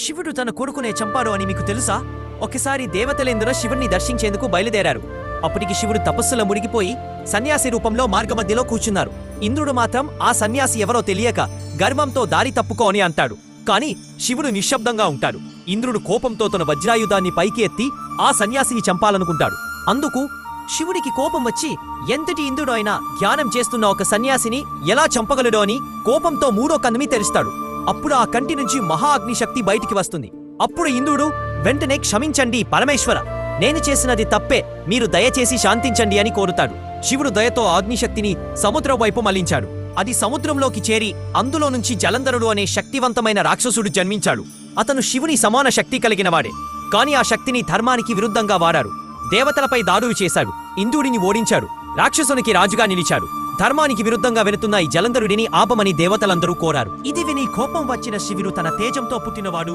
శివుడు తన కొడుకునే చంపాడు అని మీకు తెలుసా? ఒకసారి దేవతలేందరూ శివుణ్ణి దర్శించేందుకు బయలుదేరారు. అప్పటికి శివుడు తపస్సులో మునిగిపోయి సన్యాసి రూపంలో మార్గమధ్యలో కూర్చున్నారు. ఇంద్రుడు మాత్రం ఆ సన్యాసి ఎవరో తెలియక గర్వంతో దారి తప్పుకో అని అంటాడు. కాని శివుడు నిశ్శబ్దంగా ఉంటాడు. ఇంద్రుడు కోపంతో తన వజ్రాయుధాన్ని పైకి ఎత్తి ఆ సన్యాసిని చంపాలనుకుంటాడు. అందుకు శివుడికి కోపం వచ్చి ఎంతటి ఇంద్రుడు అయినా ధ్యానం చేస్తున్న ఒక సన్యాసిని ఎలా చంపగలడో? అని కోపంతో మూడో కన్నుమి తెరుస్తాడు. అప్పుడు ఆ కంటి నుంచి మహా అగ్నిశక్తి బయటికి వస్తుంది. అప్పుడు ఇంద్రుడు వెంటనే క్షమించండి పరమేశ్వర. నేను చేసినది తప్పే. మీరు దయచేసి శాంతించండి అని కోరుతాడు. శివుడు దయతో అగ్నిశక్తిని సముద్రం వైపు మళ్ళించాడు. అది సముద్రంలోకి చేరి అందులో నుంచి జలంధరుడు అనే శక్తివంతమైన రాక్షసుడు జన్మించాడు. అతను శివుని సమాన శక్తి కలిగినవాడే. కాని ఆ శక్తిని ధర్మానికి విరుద్ధంగా వాడారు. దేవతలపై దాడులు చేశాడు. ఇంద్రుడిని ఓడించాడు. రాక్షసునికి రాజుగా నిలిచాడు. ధర్మానికి విరుద్ధంగా వెళుతున్న ఈ జలంధరుడిని ఆపమని దేవతలందరూ కోరారు. ఇది విని కోపం వచ్చిన శివుడు తన తేజంతో పుట్టినవాడు